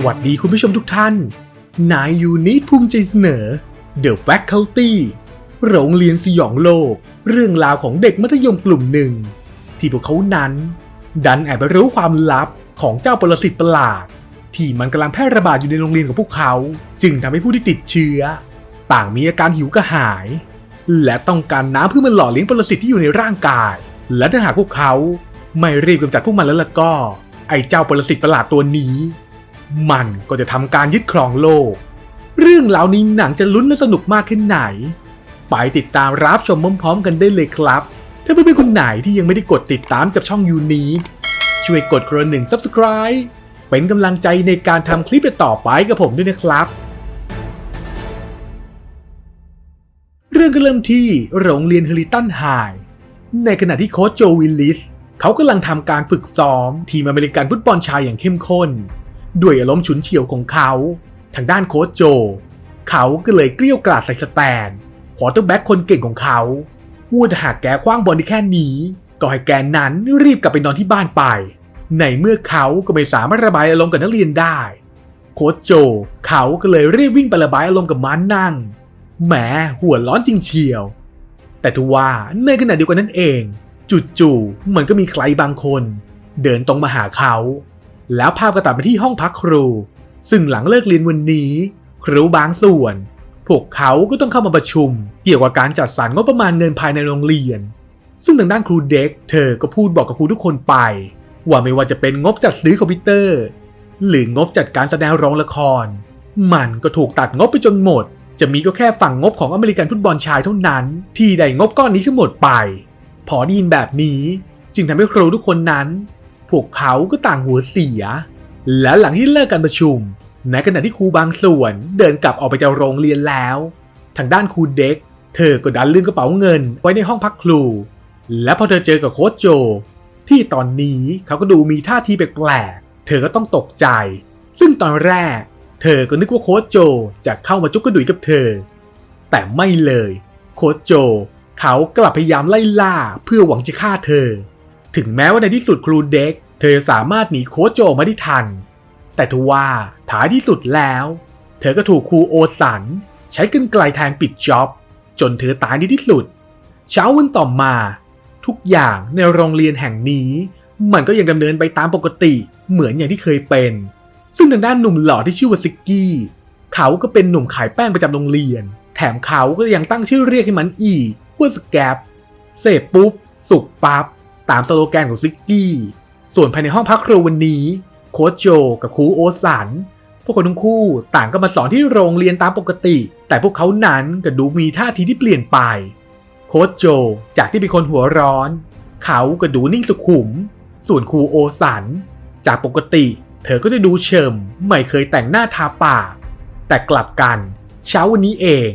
สวัสดีคุณผู้ชมทุกท่าน นายยูนิภูมิใจเสนอ The Faculty โรงเรียนสยองโลก เรื่องราวของเด็กมัธยมกลุ่มหนึ่ง ที่พวกเขานั้น ดันแอบไปรู้ความลับของเจ้าปรสิตประหลาด ที่มันกำลังแพร่ระบาดอยู่ในโรงเรียนของพวกเขา จึงทำให้ผู้ที่ติดเชื้อ ต่างมีอาการหิวกระหาย และต้องการน้ำเพื่อมันหล่อเลี้ยงปรสิตที่อยู่ในร่างกาย และถ้าหากพวกเขาไม่รีบกำจัดพวกมันแล้วล่ะก็ ไอ้เจ้าปรสิตประหลาดตัวนี้ มันก็จะทำการยึดครองโลก เรื่องรานี้หนังจะลุ้นและสนุกมากแค่ไหน ไปติดตามรับชมพร้อมๆกันได้เลยครับ ถ้าเพื่อนๆคนไหนที่ยังไม่ได้กดติดตามกับช่องยูนี้ช่วยกดกระหนึ่ง subscribe เป็นกำลังใจในการทำคลิปต่อไปกับผมด้วยนะครับ เรื่องก็เริ่มที่โรงเรียนเฮลิตันไฮในขณะที่โค้ชโจวิลลิส เขากำลังทำการฝึกซ้อม ทีมอเมริกันฟุตบอลชายอย่างเข้มข้น ด้วยอารมณ์ฉุนเฉียวของเขา ทางด้านโค้ชโจ เขาก็เลยเกลี้ยวกราดใส่สแตนควอเตอร์แบ็กคนเก่งของเขาว่าถ้าหากแกคว้างบอลได้แค่นี้ ก็ให้แกนั้นรีบกลับไปนอนที่บ้านไป ในเมื่อเขาก็ไม่สามารถระบายอารมณ์กับนักเรียนได้ โค้ชโจ เขาก็เลยรีบวิ่งไประบายอารมณ์กับม้านั่งแหมหัวร้อนจริงเชียว แต่ทว่าในขณะเดียวกันนั่นเอง จู่ๆมันก็มีใครบางคน เดินตรงมาหาเขา แล้วภาพก็ตัดไปที่ห้องพักครู ซึ่งหลังเลิกเรียนวันนี้ ครูบางส่วน พวกเขาก็ต้องเข้ามาประชุม เกี่ยวกับการจัดสรรงบประมาณเงินภายในโรงเรียน ซึ่งทางด้านครูเด็ก เธอก็พูดบอกกับครูทุกคนไป ว่าไม่ว่าจะเป็นงบจัดซื้อคอมพิวเตอร์ หรืองบจัดการแสดงโรงละคร มันก็ถูกตัดงบไปจนหมด จะมีก็แค่ฝั่งงบของอเมริกันฟุตบอลชายเท่านั้น ที่ได้งบก้อนนี้ทั้งหมดไป พอได้ยินแบบนี้ จึงทำให้ครูทุกคนนั้น พวกเขาก็ต่างหัวเสีย และหลังที่เลิกการประชุม ในขณะที่ครูบางส่วนเดินกลับออกไปจากโรงเรียนแล้ว ทางด้านครูเด็ก เธอก็ดันลืมกระเป๋าเงินไว้ในห้องพักครู และพอเธอเจอกับโค้ชโจ ที่ตอนนี้เขาก็ดูมีท่าทีแปลกๆเธอก็ต้องตกใจ ซึ่งตอนแรก เธอก็นึกว่าโค้ชโจจะเข้ามาจุกกระดุยกับเธอ แต่ไม่เลย โค้ชโจ เขากลับพยายามไล่ล่าเพื่อหวังจะฆ่าเธอ ถึงแม้ว่าในที่สุดครูเด็ก เธอสามารถหนีโค้ชโจมาได้ทัน แต่ทว่าท้ายที่สุดแล้ว เธอก็ถูกครูโอสัน ใช้กรรไกลแทงปิดจ็อบ จนเธอตายในที่สุด เช้าวันต่อมา ทุกอย่างในโรงเรียนแห่งนี้ มันก็ยังดำเนินไปตามปกติเหมือนอย่างที่เคยเป็น ซึ่งทางด้านหนุ่มหล่อที่ชื่อว่าซิกกี้เขาก็เป็นหนุ่มขายแป้งประจำโรงเรียน แถมเขาก็ยังตั้งชื่อเรียกให้มันอีกว่าสแกปเสพปุ๊บ สุกปั๊บ ตามสโลแกนของซิกกี้ ส่วนภายในห้องพักครูวันนี้ โค้ชโจกับครูโอสัน พวกคนทั้งคู่ต่างก็มาสอนที่โรงเรียนตามปกติ แต่พวกเขานั้นก็ดูมีท่าทีที่เปลี่ยนไป โค้ชโจจากที่เป็นคนหัวร้อน เขาก็ดูนิ่งสุขุม ส่วนครูโอสัน จากปกติ เธอก็จะดูเฉิมไม่เคยแต่งหน้าทาปากแต่กลับกันเช้าวันนี้เอง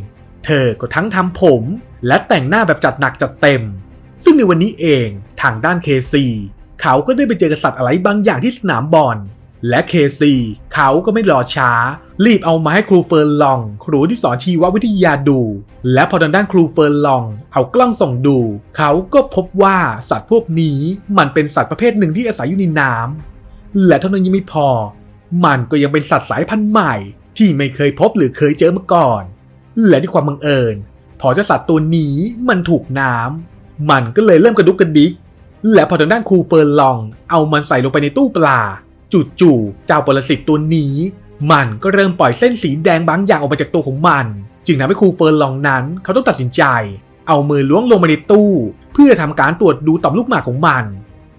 เธอก็ทั้งทำผม และแต่งหน้าแบบจัดหนักจัดเต็ม ซึ่งในวันนี้เองทางด้านเคซีเขาก็ได้ไปเจอกับสัตว์อะไรบางอย่างที่สนามบอลและเคซีเขาก็ไม่รอช้า รีบเอามาให้ครูเฟิร์นลอง ครูที่สอนชีววิทยาดู และพอทางด้านครูเฟิร์นลอง เอากล้องส่องดู เขาก็พบว่าสัตว์พวกนี้มันเป็นสัตว์ประเภทหนึ่งที่อาศัยอยู่ในน้ำและเท่านั้นยังไม่พอ มันก็ยังเป็นสัตว์สายพันธุ์ใหม่ ที่ไม่เคยพบหรือเคยเจอมาก่อน และด้วยความบังเอิญ พอเจ้าสัตว์ตัวนี้มันถูกน้ำ มันก็เลยเริ่มกระดุกกระดิก และพอทางด้านครูเฟิร์นลอง เอามันใส่ลงไปในตู้ปลา จู่ๆเจ้าปรสิตตัวนี้ มันก็เริ่มปล่อยเส้นสีแดงบางอย่างออกมาจากตัวของมัน จึงทำให้ครูเฟิร์นลองนั้น เขาต้องตัดสินใจ เอามือล้วงลงมาในตู้ เพื่อทำการตรวจดูต่อมลูกหมากของมัน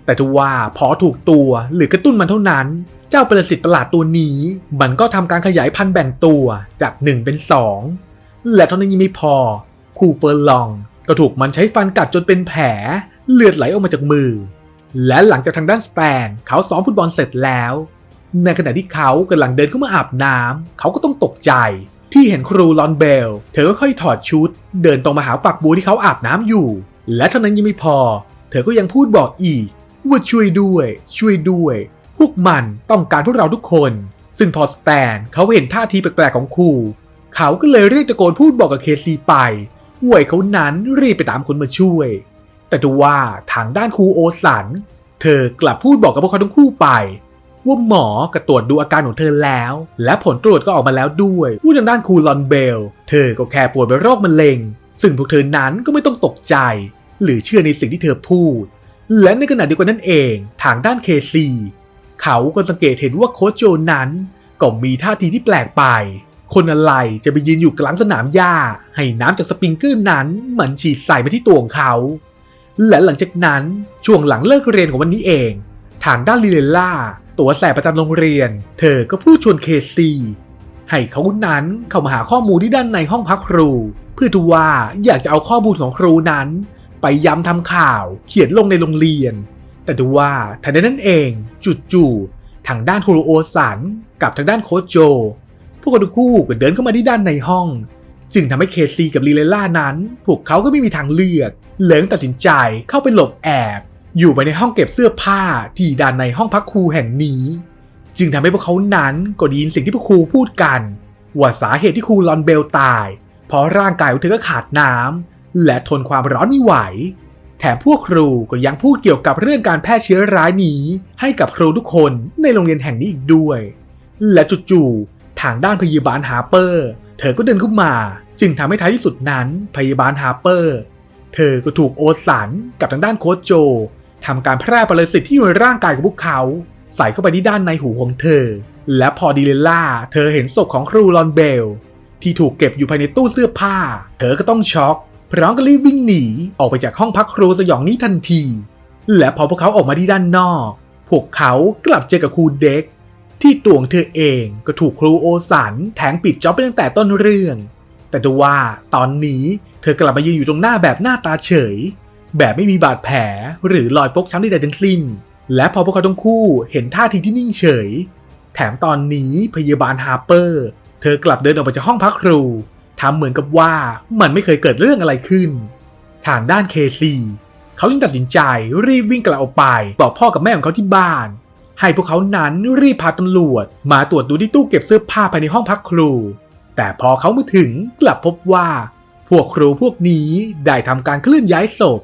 แต่ทว่าพอถูกตัวหรือกระตุ้นมันเท่านั้น เจ้าปรสิตประหลาดตัวนี้ มันก็ทำการขยายพันธุ์แบ่งตัวจาก 1 เป็น 2และเท่านั้นยังไม่พอครูเฟิร์นลอง ก็ถูกมันใช้ฟันกัดจนเป็นแผลเลือดไหลออกมาจากมือ และหลังจากทางด้านสแตนเขาซ้อมฟุตบอลเสร็จแล้ว ในขณะที่เขากำลังเดินเข้ามาอาบน้ำเขาก็ต้องตกใจที่เห็นครูลอนเบล เธอก็ค่อยถอดชุด เดินตรงมาหาฝักบัวที่เขาอาบน้ำอยู่ และเท่านั้นยังไม่พอ เธอก็ยังพูดบอกอีก ว่าช่วยด้วย ช่วยด้วย พวกมันต้องการพวกเราทุกคน ซึ่งพอสแตนเขาเห็นท่าทีแปลกๆของครู เขาก็เลยเรียกตะโกนพูดบอกกับเคซีไป ว่าให้เขานั้นรีบไปตามคนมาช่วย แต่ทว่าทางด้านครูโอสัน เธอกลับพูดบอกกับพวกเขาทั้งคู่ไป ว่าหมอก็ตรวจดูอาการของเธอแล้ว และผลตรวจก็ออกมาแล้วด้วยว่าทางด้านครูลอนเบล เธอก็แค่ป่วยเป็นโรคมะเร็ง ซึ่งพวกเธอนั้นก็ไม่ต้องตกใจ หรือเชื่อในสิ่งที่เธอพูด และในขณะเดียวกันนั่นเอง ทางด้านเคซีเขาก็สังเกตเห็นว่าโค้ชโจนั้นก็มีท่าทีที่แปลกไป คนอะไรจะไปยืนอยู่กลางสนามหญ้า ให้น้ำจากสปริงเกอร์นั้นมันฉีดใส่มาที่ตัวของเขา และหลังจากนั้นช่วงหลังเลิกเรียนของวันนี้เอง ทางด้านลิเลล่า ตัวแสบประจำโรงเรียน เธอก็พูดชวนเคซีให้เขานั้นเข้ามาหาข้อมูลที่ด้านในห้องพักครู เพื่อทว่าอยากจะเอาข้อมูลของครูนั้น ไปย้ำทำข่าวเขียนลงในโรงเรียน แต่ดูว่าทันใดนั้นเองจู่ๆทางด้านครูโอสันกับทางด้านโคชโจ พวกเขาทั้งคู่ก็เดินเข้ามาที่ด้านในห้อง จึงทำให้เคซีกับลีเลล่านั้น พวกเขาก็ไม่มีทางเลือก เหลยต้องตัดสินใจเข้าไปหลบแอบ อยู่ไปในห้องเก็บเสื้อผ้าที่ด้านในห้องพักครูแห่งนี้ จึงทำให้พวกเขานั้นก็ได้ยินสิ่งที่พวกครูพูดกัน ว่าสาเหตุที่ครูลอนเบลตาย เพราะร่างกายของเธอก็ขาดน้ำและทนความร้อนไม่ไหว แถมพวกครูก็ยังพูดเกี่ยวกับเรื่องการแพร่เชื้อร้ายนี้ ให้กับครูทุกคนในโรงเรียนแห่งนี้อีกด้วย และจู่ๆ ทางด้านพยาบาลฮาร์เปอร์ เธอก็เดินเข้ามา จึงทำให้ท้ายที่สุดนั้นพยาบาลฮาร์เปอร์ เธอก็ถูกโอสันกับทางด้านโค้ชโจทำการแพร่ปรสิตที่อยู่ในร่างกายของพวกเขา ใส่เข้าไปที่ด้านในหูของเธอ และพอดีเลล่า เธอเห็นศพของครูลอนเบล ที่ถูกเก็บอยู่ภายในตู้เสื้อผ้า เธอก็ต้องช็อกพร้อมกับรีบวิ่งหนีออกไปจากห้องพักครูสยองนี้ทันที และพอพวกเขาออกมาที่ด้านนอก พวกเขากลับเจอกับครูเด็ก ที่ตัวของเธอเองก็ถูกครูโอสันแทงปิดจ็อบไปตั้งแต่ต้นเรื่อง แต่ดูว่าตอนนี้เธอกลับมายืนอยู่ตรงหน้าแบบหน้าตาเฉย แบบไม่มีบาดแผลหรือรอยฟกช้ำใดๆทั้งสิ้น และพอพวกเขาทั้งคู่เห็นท่าทีที่นิ่งเฉย แถมตอนนี้พยาบาลฮาร์เปอร์ เธอกลับเดินออกไปจากห้องพักครูทำเหมือนกับว่ามันไม่เคยเกิดเรื่องอะไรขึ้น ทางด้านเคซีเขาจึงตัดสินใจรีบวิ่งกลับออกไป บอกพ่อกับแม่ของเขาที่บ้าน ให้พวกเขานั้นรีบพาตำรวจ มาตรวจดูที่ตู้เก็บเสื้อผ้าภายในห้องพักครู แต่พอเขามาถึงกลับพบว่า พวกครูพวกนี้ได้ทำการเคลื่อนย้ายศพ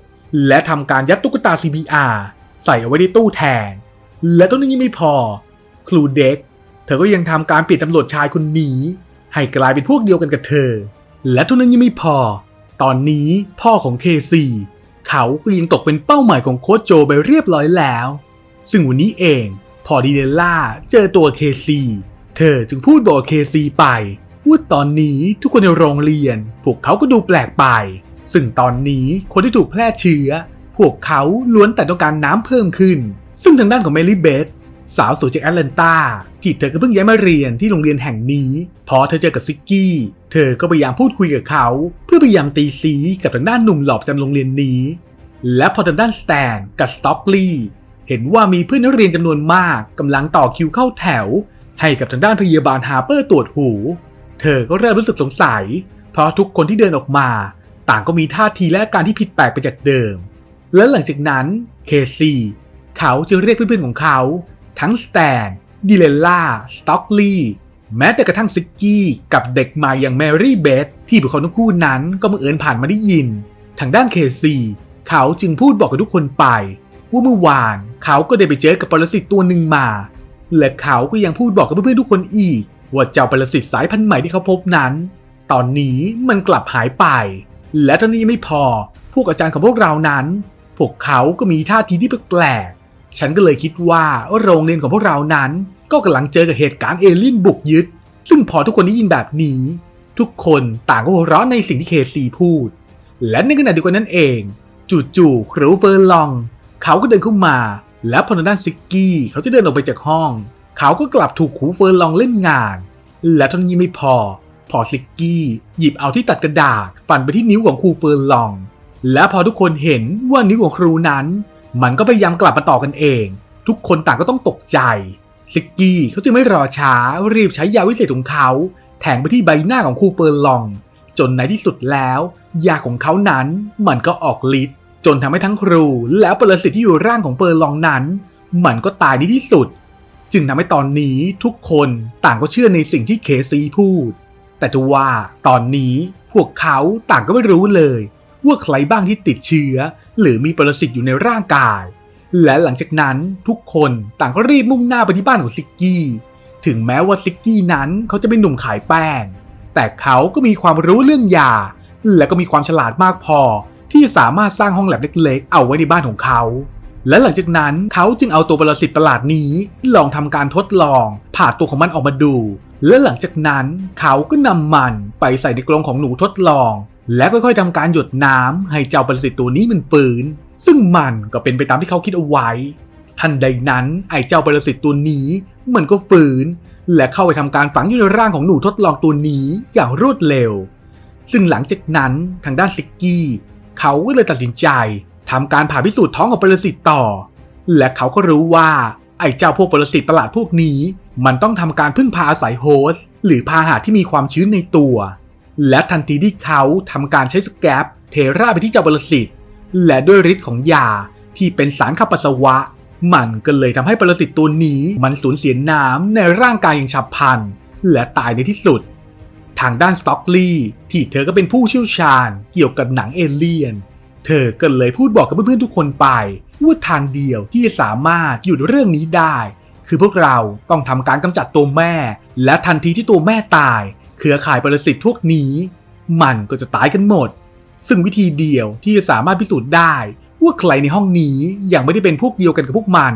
และทำการยัดตุ๊กตา CPR ใส่เอาไว้ในตู้แทน และต้นนี้ไม่พอ ครูเด็ก เธอก็ยังทำการเปลี่ยนตำรวจชายคนนี้ ให้กลายเป็นพวกเดียวกันกับเธอ และเท่านั้นยังไม่พอ ตอนนี้พ่อของเคซีเขาก็ยังตกเป็นเป้าหมายของโค้ชโจไปเรียบร้อยแล้ว ซึ่งวันนี้เองพอดีเดลล่าเจอตัวเคซีเธอจึงพูดบอกเคซีไปว่าตอนนี้ทุกคนในโรงเรียน พวกเขาก็ดูแปลกไป ซึ่งตอนนี้คนที่ถูกแพร่เชื้อ พวกเขาล้วนแต่ต้องการน้ำเพิ่มขึ้น ซึ่งทางด้านของเมลี่เบธสาวสวยจากแอตแลนตาที่เธอก็เพิ่งย้ายมาเรียนที่โรงเรียนแห่งนี้ พอเธอเจอกับซิกกี้ เธอก็พยายามพูดคุยกับเขา เพื่อพยายามตีซีกับทางด้านหนุ่มหล่อประจำโรงเรียนนี้ และพอทางด้านสแตนกับสต็อกลีย์ เห็นว่ามีเพื่อนนักเรียนจำนวนมากกำลังต่อคิวเข้าแถว ให้กับทางด้านพยาบาลฮาร์เปอร์ตรวจหู เธอก็เริ่มรู้สึกสงสัย เพราะทุกคนที่เดินออกมา ต่างก็มีท่าทีและอาการที่ผิดแปลกไปจากเดิม และหลังจากนั้นเคซีเขาจึงเรียกเพื่อนๆของเขา ทั้งสแตนดิเลล่าสต็อกลีย์แม้แต่กระทั่งซิกกี้กับเด็กใหม่อย่างแมรี่เบธที่พวกเขาทั้งคู่นั้นก็บังเอิญผ่านมาได้ยิน ทางด้านเคซีเขาจึงพูดบอกกับทุกคนไป ว่าเมื่อวานเขาก็ได้ไปเจอกับปรสิตตัวหนึ่งมา และเขาก็ยังพูดบอกกับเพื่อนๆทุกคนอีก ว่าเจ้าปรสิตสายพันธุ์ใหม่ที่เขาพบนั้น ตอนนี้มันกลับหายไป และเท่านี้ไม่พอ พวกอาจารย์ของพวกเรานั้น พวกเขาก็มีท่าทีที่แปลกๆฉันก็เลยคิดว่าโรงเรียนของพวกเรานั้น ก็กำลังเจอกับเหตุการณ์เอเลี่ยนบุกยึด ซึ่งพอทุกคนได้ยินแบบนี้ ทุกคนต่างก็หัวเราะในสิ่งที่เคซีพูด และในขณะเดียวกันนั้นเอง จู่ๆครูเฟอร์ลอง เขาก็เดินเข้ามา และพอทางด้านซิกกี้เขาจะเดินออกไปจากห้อง เขาก็กลับถูกครูเฟอร์นลองเล่นงาน และเท่านี้ไม่พอ พอซิกกี้หยิบเอาที่ตัดกระดาษฟันไปที่นิ้วของครูเฟอร์นลอง และพอทุกคนเห็นว่านิ้วของครูนั้น มันก็พยายามกลับมาต่อกันเอง ทุกคนต่างก็ต้องตกใจซิกกี้เขาจึงไม่รอช้ารีบใช้ยาวิเศษของเขาแทงไปที่ใบหน้าของครูเฟอร์นลอง จนในที่สุดแล้ว ยาของเขานั้นมันก็ออกฤทธิ์ จนทำให้ทั้งครูและปรสิตที่อยู่ร่างของเฟอร์ลองนั้น มันก็ตายในที่สุด จึงทำให้ตอนนี้ทุกคนต่างก็เชื่อในสิ่งที่เคซีพูด แต่ทว่าตอนนี้พวกเขาต่างก็ไม่รู้เลย ว่าใครบ้างที่ติดเชื้อ หรือมีปรสิตอยู่ในร่างกาย และหลังจากนั้นทุกคนต่างก็รีบมุ่งหน้าไปที่บ้านของซิกกี้ ถึงแม้ว่าซิกกี้นั้นเขาจะเป็นหนุ่มขายแป้ง แต่เขาก็มีความรู้เรื่องยาและก็มีความฉลาดมากพอ ที่สามารถสร้างห้องแลบเล็กๆ เอาไว้ในบ้านของเขา และหลังจากนั้นเขาจึงเอาตัวปรสิตประหลาดนี้ลองทำการทดลองผ่าตัวของมันออกมาดู และหลังจากนั้นเขาก็นำมันไปใส่ในกรงของหนูทดลอง และค่อยๆทำการหยดน้ำให้เจ้าปรสิตตัวนี้มันฟื้น ซึ่งมันก็เป็นไปตามที่เขาคิดเอาไว้ทันใดนั้นไอ้เจ้าปรสิตตัวนี้มันก็ฟื้น และเข้าไปทำการฝังอยู่ในร่างของหนูทดลองตัวนี้อย่างรวดเร็ว ซึ่งหลังจากนั้นทางด้านซิกกี้ เขาก็เลยตัดสินใจทำการผ่าพิสูจน์ท้องของปรสิตต่อ และเขาก็รู้ว่า ไอ้เจ้าพวกปรสิตประหลาดพวกนี้ มันต้องทำการพึ่งพาอาศัยโฮสต์หรือพาหะที่มีความชื้นในตัว และทันทีที่เขาทำการใช้สแกปเทราไปที่เจ้าปรสิตและด้วยฤทธิ์ของยาที่เป็นสารขับปัสสาวะ มันก็เลยทำให้ปรสิตตัวนี้มันสูญเสียน้ำในร่างกายอย่างฉับพลันและตายในที่สุด ทางด้านสต็อกลีย์ที่เธอก็เป็นผู้เชี่ยวชาญเกี่ยวกับหนังเอเลี่ยน เธอก็เลยพูดบอกกับเพื่อนๆทุกคนไป ว่าทางเดียวที่จะสามารถหยุดเรื่องนี้ได้ คือพวกเราต้องทำการกำจัดตัวแม่ และทันทีที่ตัวแม่ตาย เครือข่ายปรสิตพวกนี้ มันก็จะตายกันหมด ซึ่งวิธีเดียวที่จะสามารถพิสูจน์ได้ ว่าใครในห้องนี้ยังไม่ได้เป็นพวกเดียวกันกับพวกมัน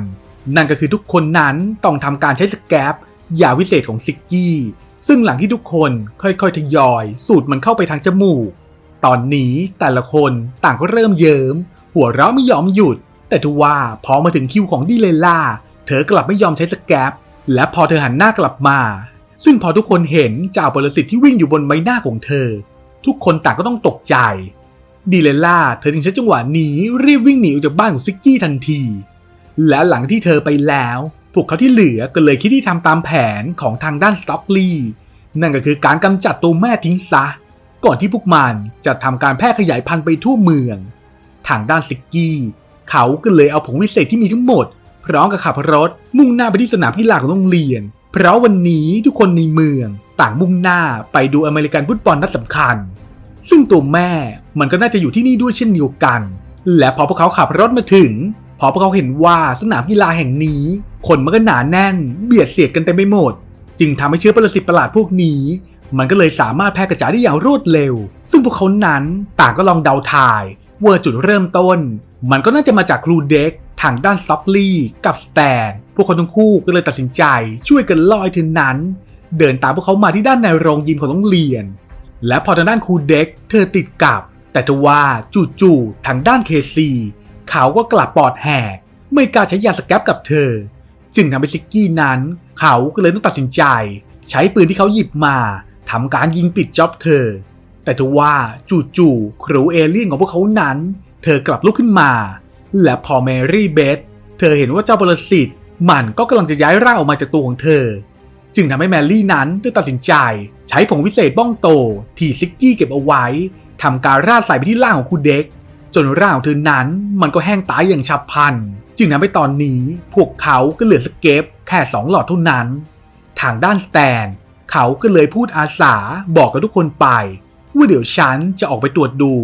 นั่นก็คือทุกคนนั้นต้องทำการใช้สแกปยาวิเศษของซิกกี้ ซึ่งหลังที่ทุกคนค่อยๆทยอย สูดมันเข้าไปทางจมูก ตอนนี้แต่ละคนต่างก็เริ่มเยิม้ม หัวเราะไม่ยอมหยุด แต่ทว่าพอมาถึงคิวของดิเลล่า เธอกลับไม่ยอมใช้สแกป และพอเธอหันหน้ากลับมา ซึ่งพอทุกคนเห็นเจ้าปรสิตที่วิ่งอยู่บนใบหน้าของเธอ ทุกคนต่างก็ต้องตกใจดิเลล่าเธอจึงใช้จังหวะนี้รีบวิ่งหนีออกจากบ้านของซิกกี้ทันที และหลังที่เธอไปแล้ว พวกเขาที่เหลือก็เลยคิดที่ทำตามแผนของทางด้านสต็อกลีนั่นก็คือการกำจัดตัวแม่ทิ้งซะ ก่อนที่พวกมันจะทำการแพร่ขยายพันธุ์ไปทั่วเมือง ทางด้านซิกกี้ เขาก็เลยเอาผงวิเศษที่มีทั้งหมด พร้อมกับขับรถมุ่งหน้าไปที่สนามกีฬาของโรงเรียน เพราะวันนี้ทุกคนในเมืองต่างมุ่งหน้าไปดูอเมริกันฟุตบอลนัดสำคัญ ซึ่งตัวแม่มันก็น่าจะอยู่ที่นี่ด้วยเช่นเดียวกัน และพอพวกเขาขับรถมาถึง พอพวกเขาเห็นว่าสนามกีฬาแห่งนี้ คนมันก็หนาแน่น เบียดเสียดกันเต็มไปหมด จึงทำให้เชื้อปรสิตประหลาดพวกนี้ มันก็เลยสามารถแพร่กระจายได้อย่างรวดเร็ว ซึ่งพวกเขานั้นต่างก็ลองเดาทายว่าจุดเริ่มต้น มันก็น่าจะมาจากครูเด็กทางด้านสต็อกลีย์กับสแตน พวกเขาทั้งคู่ก็เลยตัดสินใจช่วยกันล่อไอ้เธอนั้น เดินตามพวกเขามาที่ด้านในโรงยิมของโรงเรียน และพอทางด้านครูเด็กเธอติดกับ แต่ทว่าจู่ๆทางด้านเคซี เขาก็กลับปอดแหกไม่กล้าใช้ยาสแกปกับเธอ จึงทำให้ซิกกี้นั้น เขาก็เลยต้องตัดสินใจ ใช้ปืนที่เขาหยิบมาทำการยิงปิดจ็อบเธอ แต่ทว่าจู่ๆครูเอเลี่ยนของพวกเขานั้น เธอกลับลุกขึ้นมา และพอแมรี่เบธเธอเห็นว่าเจ้าปรสิตมันก็กำลังจะย้ายร่างออกมาจากตัวของเธอ จึงทำให้แมรี่นั้นเธอตัดสินใจ ใช้ผงวิเศษบ้องโตที่ซิกกี้เก็บเอาไว้ทำการราดใส่ไปที่ร่างของคุณเด็ก จนร่างของเธอนั้นมันก็แห้งตายอย่างฉับพลัน จึงทำให้ตอนนี้พวกเขาก็เหลือสเก็ปแค่สองหลอดเท่านั้น ทางด้านสแตน เขาก็เลยพูดอาสาบอกกับทุกคนไป ว่าเดี๋ยวฉันจะออกไปตรวจดู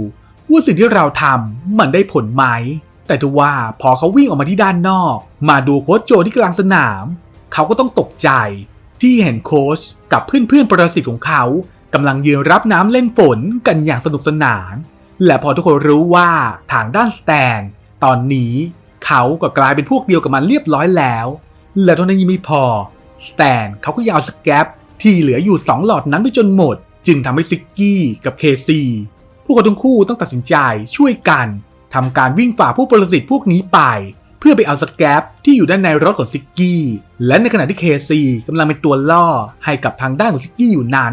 ว่าสิ่งที่เราทำมันได้ผลไหม แต่ทว่าพอเขาวิ่งออกมาที่ด้านนอก มาดูโค้ชโจที่กลางสนาม เขาก็ต้องตกใจ ที่เห็นโค้ชกับเพื่อนๆประสิทธิ์ของเขากำลังยืนรับน้ำเล่นฝนกันอย่างสนุกสนาน และพอทุกคนรู้ว่าทางด้านสแตน ตอนนี้เขาก็กลายเป็นพวกเดียวกับมันเรียบร้อยแล้ว และตอนนั้นยังไม่พอสแตนเขาก็ยาวสแกปที่เหลืออยู่ 2 หลอดนั้นไปจนหมด จึงทำให้ซิกกี้กับเคซีพวกเขาทั้งคู่ต้องตัดสินใจช่วยกันทำการวิ่งฝ่าผู้ปรสิตพวกนี้ไป เพื่อไปเอาสแกปที่อยู่ด้านในรถของซิกกี้ และในขณะที่เคซีกำลังเป็นตัวล่อให้กับทางด้านของซิกกี้อยู่นั้น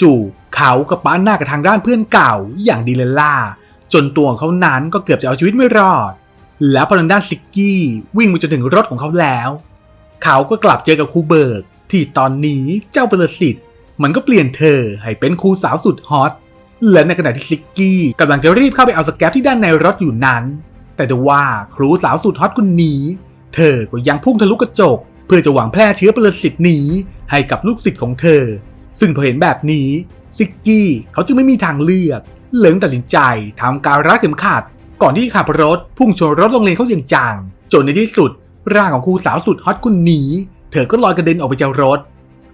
จู่ๆเขากับป้าหน้ากับทางด้านเพื่อนเก่าอย่างดีเลล่า จนตัวของเขานั้นก็เกือบจะเอาชีวิตไม่รอด แล้วพอทางด้านซิกกี้วิ่งไปจนถึงรถของเขาแล้ว เขาก็กลับเจอกับครูเบิร์กที่ตอนนี้เจ้าปรสิตมันก็เปลี่ยนเธอให้เป็นครูสาวสุดฮอตและในขณะที่ซิกกี้กำลังจะรีบเข้าไปเอาสแกปที่ด้านในรถอยู่นั้น แต่ทว่าครูสาวสุดฮอตคนนี้ เธอก็ยังพุ่งทะลุกระจก เพื่อจะหวังแพร่เชื้อปรสิตนี้ ให้กับลูกศิษย์ของเธอ ซึ่งพอเห็นแบบนี้ซิกกี้เขาจึงไม่มีทางเลือก เหลยต้องตัดสินใจทำการรัดเข็มขัด ก่อนที่ขับรถพุ่งชนรถโรงเรียนเขาอย่างจังจนในที่สุด ร่างของครูสาวสุดฮอตคนนี้ เธอก็ลอยกระเด็นออกไปจากรถ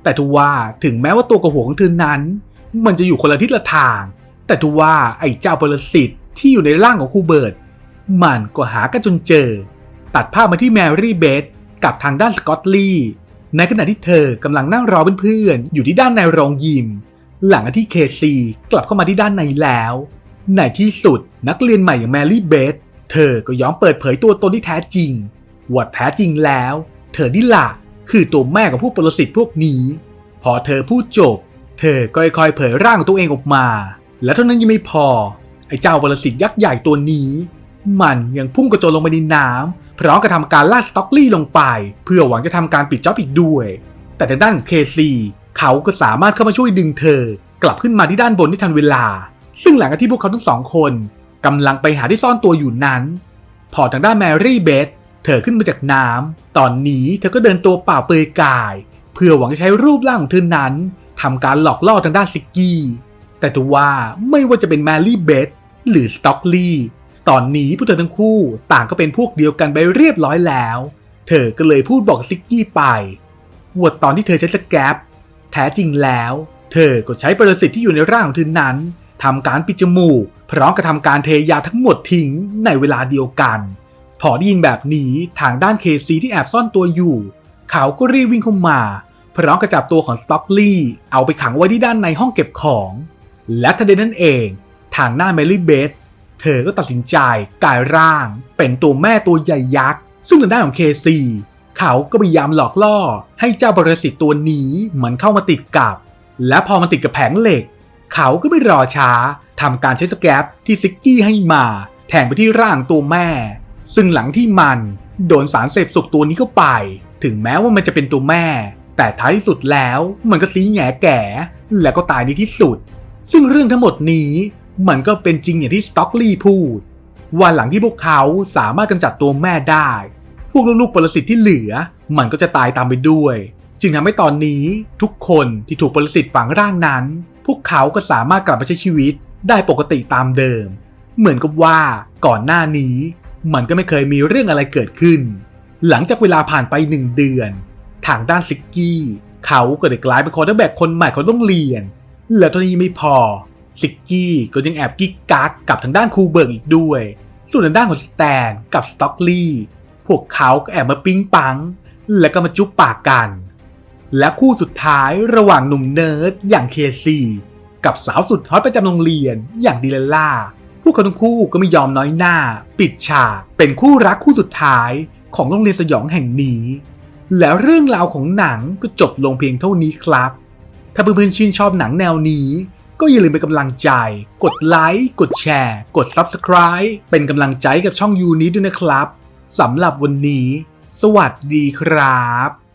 แต่ทว่าถึงแม้ว่าตัวกับหัวของเธอนั้น มันจะอยู่คนละทิศละทาง แต่ทว่าไอ้เจ้าปรสิตที่อยู่ในร่างของครูเบิร์ต มันก็หากันจนเจอ ตัดภาพมาที่แมรี่เบธกับทางด้านสกอตลีย์ในขณะที่เธอกำลังนั่งรอเพื่อนๆอยู่ที่ด้านในโรงยิม หลังที่เคซีกลับเข้ามาที่ด้านในแล้ว ในที่สุดนักเรียนใหม่อย่างแมรี่เบธเธอก็ยอมเปิดเผยตัวตนที่แท้จริงว่าแท้จริงแล้ว เธอนี่ล่ะคือตัวแม่ของผู้ปรสิตพวกนี้ พอเธอพูดจบ เธอก็ค่อยๆเผยร่างของตัวเองออกมา และเท่านั้นยังไม่พอไอ้เจ้าปรสิตยักษ์ใหญ่ตัวนี้ มันยังพุ่งกระโจนลงไปในน้ำพร้อมกับทำการล่าสต็อกลี่ลงไป เพื่อหวังจะทำการปิดจ็อบอีกด้วย แต่ทางด้านเคซีเขาก็สามารถเข้ามาช่วยดึงเธอ กลับขึ้นมาที่ด้านบนที่ทันเวลา ซึ่งหลังจากที่พวกเขาทั้งสองคนกำลังไปหาที่ซ่อนตัวอยู่นั้น พอทางด้านแมรี่เบธเธอขึ้นมาจากน้ำตอนนี้เธอก็เดินตัวเปล่าเปลือยกาย เพื่อหวังจะใช้รูปร่างของเธอนั้นทำการหลอกล่อทางด้านซิกกี้ แต่ทว่าไม่ว่าจะเป็นแมรี่เบธหรือสต็อกลี่ ตอนนี้พวกเธอทั้งคู่ต่างก็เป็นพวกเดียวกันไปเรียบร้อยแล้ว เธอก็เลยพูดบอกซิกกี้ไปว่าตอนที่เธอใช้สแกปแท้จริงแล้ว เธอก็ใช้ปรสิตที่อยู่ในร่างของเธอนั้นทำการปิดจมูกพร้อมกับทำการเทยาทั้งหมดทิ้งในเวลาเดียวกัน พอได้ยินแบบนี้ทางด้านเคซีที่แอบซ่อนตัวอยู่ เขาก็รีบวิ่งเข้ามาพร้อมกับจับตัวของสต็อกลี่ เอาไปขังไว้ที่ด้านในห้องเก็บของ และทันใดนั้นเอง ทางหน้าเมลี่เบธ เธอก็ตัดสินใจกลายร่างเป็นตัวแม่ตัวใหญ่ยักษ์ ซึ่งทางด้านของเคซีเขาก็พยายามหลอกล่อให้เจ้าบริสิตตัวนี้มันเข้ามาติดกับ และพอมันติดกับแผงเหล็ก เขาก็ไม่รอช้าทำการใช้สแกปที่ซิกกี้ให้มา แทงไปที่ร่างตัวแม่ ซึ่งหลังที่มันโดนสารเสพสุกตัวนี้เข้าไป ถึงแม้ว่ามันจะเป็นตัวแม่ แต่ท้ายที่สุดแล้วมันก็ซีแง่แก่ แล้วก็ตายในที่สุด ซึ่งเรื่องทั้งหมดนี้ มันก็เป็นจริงอย่างที่สต็อกลีพูดว่าหลังที่พวกเขาสามารถกำจัดตัวแม่ได้ พวกลูกๆปรสิตที่เหลือ มันก็จะตายตามไปด้วย จึงทำให้ตอนนี้ทุกคนที่ถูกปรสิตฝังร่างนั้น พวกเขาก็สามารถกลับมาใช้ชีวิตได้ปกติตามเดิม เหมือนกับว่าก่อนหน้านี้ มันก็ไม่เคยมีเรื่องอะไรเกิดขึ้น หลังจากเวลาผ่านไปหนึ่งเดือน ทางด้านซิกกี้ เขาก็ได้กลายเป็นคอร์เตอร์แบ็กคนใหม่ของโรงเรียนและตอนนี้ไม่พอ ซิกกี้ก็ยังแอบกิ๊กกักกับทางด้านคูเบิร์กอีกด้วย ส่วนทางด้านของสแตนกับสต็อกลี่พวกเขาก็แอบมาปิ๊งปัง และก็มาจุ๊บปากกัน และคู่สุดท้ายระหว่างหนุ่มเนิร์ดอย่างเคซีกับสาวสุดฮอตประจำโรงเรียนอย่างดิเลล่า พวกเขาทั้งคู่ก็ไม่ยอมน้อยหน้า ปิดฉากเป็นคู่รักคู่สุดท้ายของโรงเรียนสยองแห่งนี้ แล้วเรื่องราวของหนังก็จบลงเพียงเท่านี้ครับ ถ้าเพื่อนๆชื่นชอบหนังแนวนี้ ก็อย่าลืมเป็นกำลังใจ กดไลค์ กดแชร์ กด Subscribe เป็นกำลังใจกับช่องยูนี้ด้วยนะครับสำหรับวันนี้ สวัสดีครับ